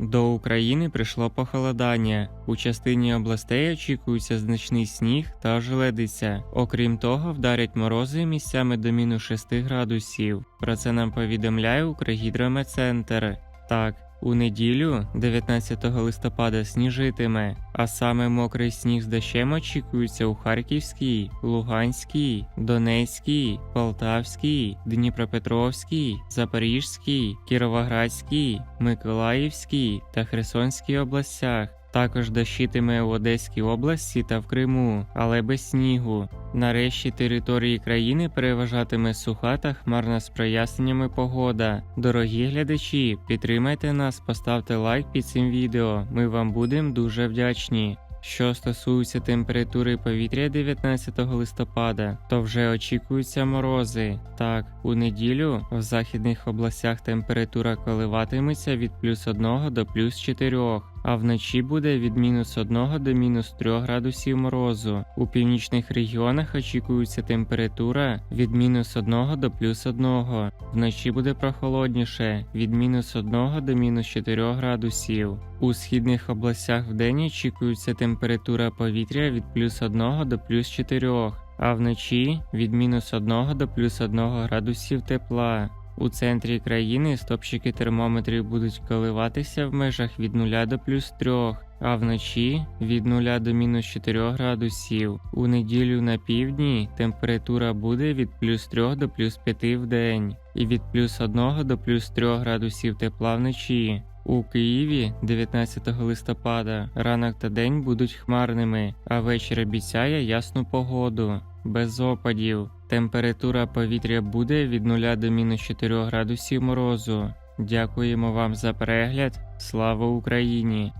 До України прийшло похолодання. У частині областей очікується значний сніг та ожеледиця. Окрім того, вдарять морози місцями до мінус 6 градусів. Про це нам повідомляє Укргідрометцентр. Так, у неділю, 19 листопада, сніжитиме, а саме мокрий сніг з дощем очікується у Харківській, Луганській, Донецькій, Полтавській, Дніпропетровській, Запорізькій, Кіровоградській, Миколаївській та Херсонській областях. Також дощитиме у Одеській області та в Криму, але без снігу. Нарешті території країни переважатиме суха та хмарна з проясненнями погода. Дорогі глядачі, підтримайте нас, поставте лайк під цим відео. Ми вам будемо дуже вдячні. Що стосується температури повітря 19 листопада, то вже очікуються морози. Так, у неділю в західних областях температура коливатиметься від плюс 1 до плюс 4, а вночі буде від мінус 1 до мінус 3 градусів морозу. У північних регіонах очікується температура від мінус 1 до плюс 1. Вночі буде прохолодніше від мінус 1 до мінус 4 градусів. У східних областях вдень очікується температура повітря від плюс 1 до плюс 4, а вночі від мінус 1 до плюс 1 градусів тепла. У центрі країни стопчики термометрів будуть коливатися в межах від 0 до плюс 3, а вночі від 0 до мінус 4 градусів. У неділю на півдні температура буде від плюс 3 до плюс 5 в день і від плюс 1 до плюс 3 градусів тепла вночі. У Києві 19 листопада ранок та день будуть хмарними, а вечір обіцяє ясну погоду, без опадів. Температура повітря буде від 0 до мінус 4 градусів морозу. Дякуємо вам за перегляд. Слава Україні!